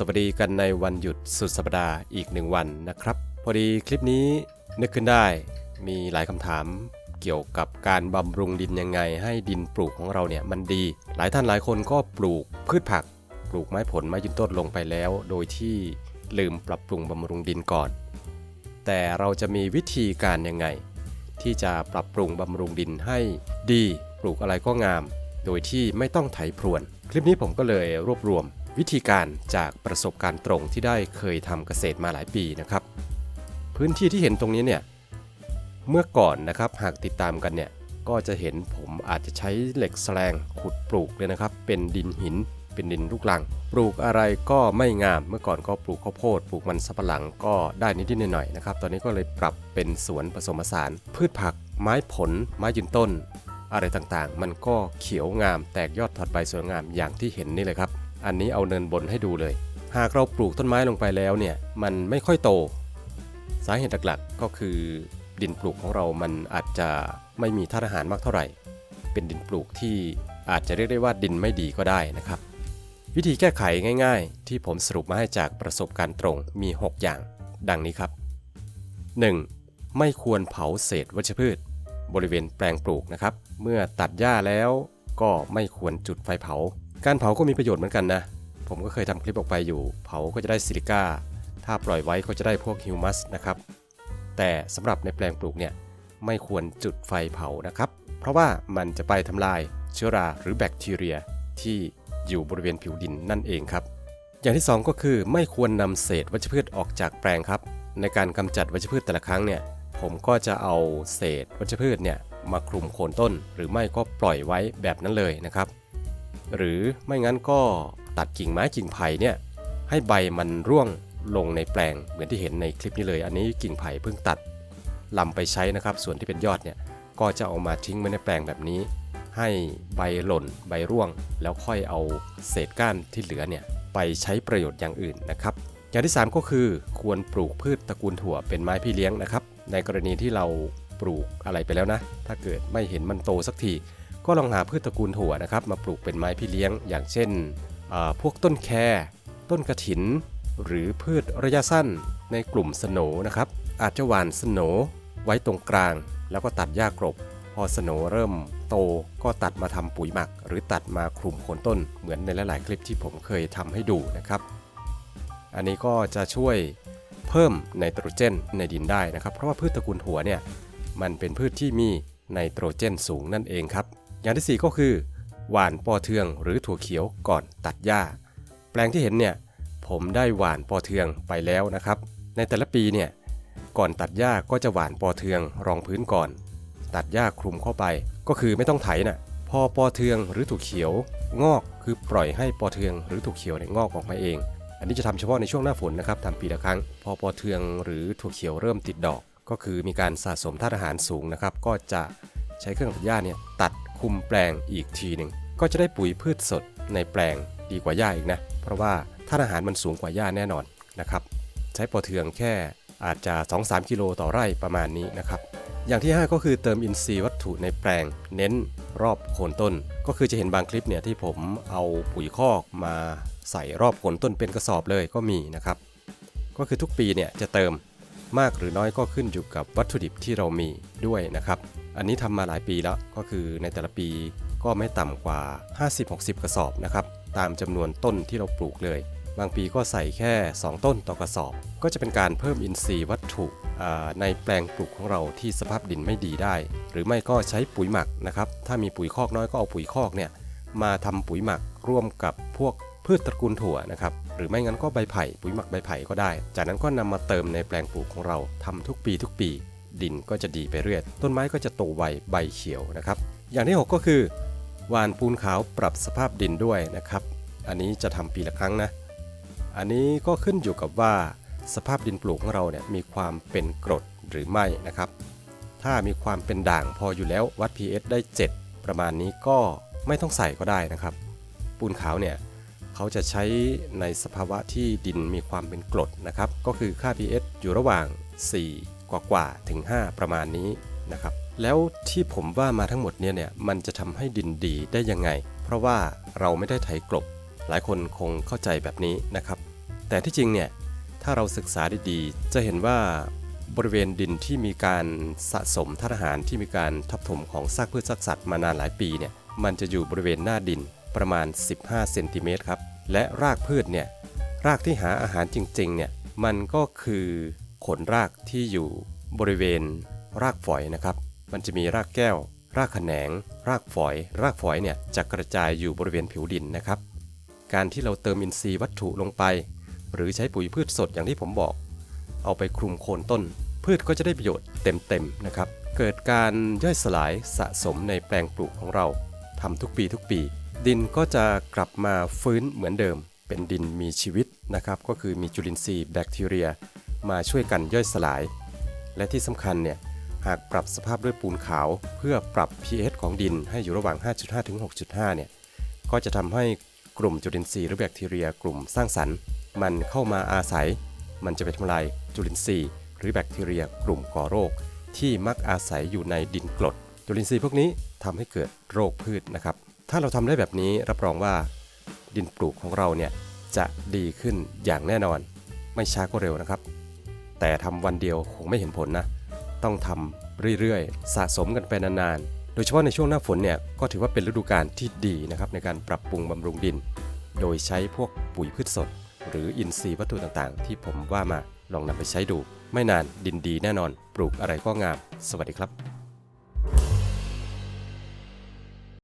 สวัสดีกันในวันหยุดสุดสัปดาห์อีกหนึ่งวันนะครับ พอดีคลิปนี้นึกขึ้นได้มีหลายคำถามเกี่ยวกับการบำรุงดินยังไง ให้ดินปลูกของเราเนี่ยมันดี หลายท่านหลายคนก็ปลูกพืชผัก ปลูกไม้ผลไม้ยืนต้นลงไปแล้ว โดยที่ลืมปรับปรุงบำรุงดินก่อน แต่เราจะมีวิธีการยังไง ที่จะปรับปรุงบำรุงดินให้ดี ปลูกอะไรก็งาม โดยที่ไม่ต้องไถพรวน คลิปนี้ผมก็เลยรวบรวม วิธีการจากประสบการณ์ตรงที่ได้เคยทำเกษตรมาหลายปีนะครับ พื้นที่ที่เห็นตรงนี้เนี่ยเมื่อก่อนนะครับหากติดตามกันเนี่ยก็จะเห็นผมอาจจะใช้เหล็กแสลงขุดปลูกเลยนะครับ เป็นดินหิน เป็นดินลูกลัง ปลูกอะไรก็ไม่งาม เมื่อก่อนก็ปลูกข้าวโพด ปลูกมันสับปะหลังก็ได้นิดๆหน่อยๆนะครับ ตอนนี้ก็เลยปรับเป็นสวนผสมผสาน พืชผัก ไม้ผล ไม้ยืนต้น อะไรต่างๆ มันก็เขียวงาม แตกยอดถอดใบสวยงามอย่างที่เห็นนี่เลยครับ อันนี้เอาเนินบนให้ดูเลย หากเราปลูกต้นไม้ลงไปแล้วเนี่ยมันไม่ค่อยโต สาเหตุหลักๆก็คือ ดินปลูกของเรามันอาจจะไม่มีธาตุอาหารมากเท่าไหร่ เป็นดินปลูกที่อาจจะเรียกได้ว่าดินไม่ดีก็ได้นะครับ วิธีแก้ไขง่าย ๆ ที่ผมสรุปมาให้จากประสบการณ์ตรงมี 6 อย่าง ดังนี้ครับ 1. ไม่ควรเผาเศษวัชพืช บริเวณแปลงปลูกนะครับ เมื่อตัดหญ้าแล้วก็ไม่ควรจุดไฟเผา การเผาก็มีประโยชน์เหมือนกันนะ ผมก็เคยทำคลิปออกไปอยู่ เผาก็จะได้ซิลิก้า ถ้าปล่อยไว้ก็จะได้พวกฮิวมัสนะครับ แต่สำหรับในแปลงปลูกเนี่ยไม่ควรจุดไฟเผานะครับ เพราะว่ามันจะไปทำลายเชื้อราหรือแบคทีเรียที่อยู่บริเวณผิวดินนั่นเองครับ อย่างที่ 2 ก็คือไม่ควรนำเศษวัชพืชออกจากแปลงครับ ในการกำจัดวัชพืชแต่ละครั้งเนี่ยผมก็จะเอาเศษวัชพืชเนี่ยมาคลุมโคนต้น หรือไม่ก็ปล่อยไว้แบบนั้นเลยนะครับ หรือไม่งั้นก็ตัดกิ่งไม้กิ่งไผ่เนี่ยให้ใบมันร่วงลงในแปลงเหมือนที่เห็นในคลิปนี้เลย อันนี้กิ่งไผ่เพิ่งตัดลำไปใช้นะครับ ส่วนที่เป็นยอดเนี่ยก็จะเอามาทิ้งไว้ในแปลงแบบนี้ ให้ใบหล่นใบร่วง แล้วค่อยเอาเศษก้านที่เหลือเนี่ยไปใช้ประโยชน์อย่างอื่นนะครับ อย่างที่ 3 ก็คือควรปลูกพืชตระกูลถั่วเป็นไม้พี่เลี้ยงนะครับ ในกรณีที่เราปลูกอะไรไปแล้วนะ ถ้าเกิดไม่เห็นมันโตสักที ก็ลองหาพืชตระกูลถั่วนะครับมาปลูกเป็นไม้พี่เลี้ยง อย่างเช่น พวกต้นแครต้นกระถิน หรือพืชระยะสั้นในกลุ่มสโนนะครับ อาจจะหว่านสโนไว้ตรงกลาง แล้วก็ตัดหญ้ากรบ พอสโนเริ่มโตก็ตัดมาทำปุ๋ยหมัก หรือตัดมาคลุมโคนต้นเหมือนในหลาย ๆ คลิปที่ผมเคยทำให้ดูนะครับ อันนี้ก็จะช่วยเพิ่มไนโตรเจนในดินได้นะครับ เพราะว่าพืชตระกูลถั่วเนี่ยมันเป็นพืชที่มีไนโตรเจนสูงนั่นเองครับ อย่างที่ 4 ก็คือ หว่านปอเทืองหรือถั่วเขียวก่อนตัดหญ้า แปลงที่เห็นเนี่ยผมได้หว่านปอเทืองไปแล้วนะครับ ในแต่ละปีเนี่ยก่อนตัดหญ้าก็จะหว่านปอเทืองรองพื้นก่อน ตัดหญ้าคลุมเข้าไป ก็คือไม่ต้องไถนะ่ะพอปอเทืองหรือถั่วเขียว งอกคือปล่อยให้ปอเทืองหรือถั่วเขียวเนี่ยงอกออกมาเอง อันนี้จะทำเฉพาะในช่วงหน้าฝนนะครับทำปีละครั้ง พอปอเทืองหรือถั่วเขียวเริ่มติดดอก ก็คือมีการสะสมธาตุอาหารสูงนะครับ ก็จะใช้เครื่องตัดหญ้าเนี่ยตัด คุมแปลงอีกทีหนึ่งก็จะได้ปุ๋ยพืชสดในแปลงดีกว่าหญ้าอีกนะ เพราะว่าธาตุอาหารมันสูงกว่าหญ้าแน่นอนนะครับ ใช้ปอเทืองแค่อาจจะ 2-3 กิโลต่อไร่ประมาณนี้นะครับ อย่างที่ 5 ก็คือเติมอินทรีย์วัตถุในแปลง เน้นรอบโคนต้น ก็คือจะเห็นบางคลิปเนี่ยที่ผมเอาปุ๋ยคอกมาใส่รอบโคนต้นเป็นกระสอบเลยก็มีนะครับ ก็คือทุกปีเนี่ยจะเติมมากหรือน้อยก็ขึ้นอยู่กับวัตถุดิบที่เรามีด้วยนะครับ อันนี้ทำมาหลายปีแล้วก็คือในแต่ละปีก็ไม่ต่ำกว่า 50-60 กระสอบนะครับตามจำนวนต้นที่เราปลูกเลย บางปีก็ใส่แค่ 2 ต้นต่อกระสอบ ก็จะเป็นการเพิ่มอินทรีย์วัตถุในแปลงปลูกของเราที่สภาพดินไม่ดีได้ หรือไม่ก็ใช้ปุ๋ยหมักนะครับถ้ามีปุ๋ยคอกน้อยก็เอาปุ๋ยคอกเนี่ยมาทำปุ๋ยหมักร่วมกับพวกพืชตระกูลถั่วนะครับหรือไม่งั้นก็ใบไผ่ปุ๋ยหมักใบไผ่ก็ได้ จากนั้นก็นำมาเติมในแปลงปลูกของเราทำทุกปีทุกปี ดินก็จะดีไปเรื่อย ต้นไม้ก็จะโตไวใบเขียวนะครับ อย่างที่ 6 ก็คือว่านปูนขาวปรับสภาพดินด้วยนะครับ อันนี้จะทำปีละครั้งนะ อันนี้ก็ขึ้นอยู่กับว่าสภาพดินปลูกของเราเนี่ยมีความเป็นกรดหรือไม่นะครับ ถ้ามีความเป็นด่างพออยู่แล้ววัด pH ได้ 7 ประมาณนี้ก็ไม่ต้องใส่ก็ได้นะครับ ปูนขาวเนี่ยเขาจะใช้ในสภาวะที่ดินมีความเป็นกรดนะครับ ก็คือค่า pH อยู่ระหว่าง 4 กว่ากว่าๆถึง 5 ประมาณนี้นะครับแล้วที่ผมว่ามาทั้งหมดเนี่ยเนี่ยมันจะทำให้ดินดีได้ยังไง เพราะว่าเราไม่ได้ไถกลบ หลายคนคงเข้าใจแบบนี้นะครับ แต่ที่จริงเนี่ยถ้าเราศึกษาดีๆ จะเห็นว่าบริเวณดินที่มีการสะสมธาตุอาหารที่มีการทับถมของซากพืชซากสัตว์มานานหลายปีเนี่ยมันจะอยู่บริเวณหน้าดินประมาณ 15เซนติเมตรครับและรากพืชเนี่ยรากที่หาอาหารจริงๆเนี่ยมันก็คือ ขนรากที่อยู่บริเวณรากฝอยนะครับ มันจะมีรากแก้ว รากแขนง รากฝอย รากฝอยเนี่ยจะกระจายอยู่บริเวณผิวดินนะครับ การที่เราเติมอินทรีย์วัตถุลงไป หรือใช้ปุ๋ยพืชสดอย่างที่ผมบอก เอาไปคลุมโคนต้น พืชก็จะได้ประโยชน์เต็มๆนะครับ เกิดการย่อยสลายสะสมในแปลงปลูกของเราทำทุกปีทุกปี ดินก็จะกลับมาฟื้นเหมือนเดิม เป็นดินมีชีวิตนะครับ ก็คือมีจุลินทรีย์แบคทีเรีย มาช่วยกันย่อยสลาย และที่สำคัญเนี่ยหากปรับสภาพด้วยปูนขาว เพื่อปรับ pH ของดินให้อยู่ระหว่าง 5.5 ถึง 6.5 เนี่ยก็จะทำให้กลุ่มจุลินทรีย์หรือแบคทีเรียกลุ่มสร้างสรรค์ มันเข้ามาอาศัย มันจะไปทำลายจุลินทรีย์ หรือแบคทีเรียกลุ่มก่อโรค ที่มักอาศัยอยู่ในดินกรดจุลินทรีย์พวกนี้ทำให้เกิดโรคพืชนะครับ ถ้าเราทำได้แบบนี้รับรองว่า ดินปลูกของเราเนี่ยจะดีขึ้นอย่างแน่นอน ไม่ช้าก็เร็วนะครับ แต่ทำวันเดียวคงไม่เห็นผลนะ ต้องทำเรื่อยๆ สะสมกันไปนานๆ โดยเฉพาะในช่วงหน้าฝนเนี่ยก็ถือว่าเป็นฤดูกาลที่ดีนะครับในการปรับปรุงบำรุงดิน โดยใช้พวกปุ๋ยพืชสด หรืออินทรีย์วัตถุต่างๆ ที่ผมว่ามาลองนำไปใช้ดู ไม่นานดินดีแน่นอน ปลูกอะไรก็งาม สวัสดีครับ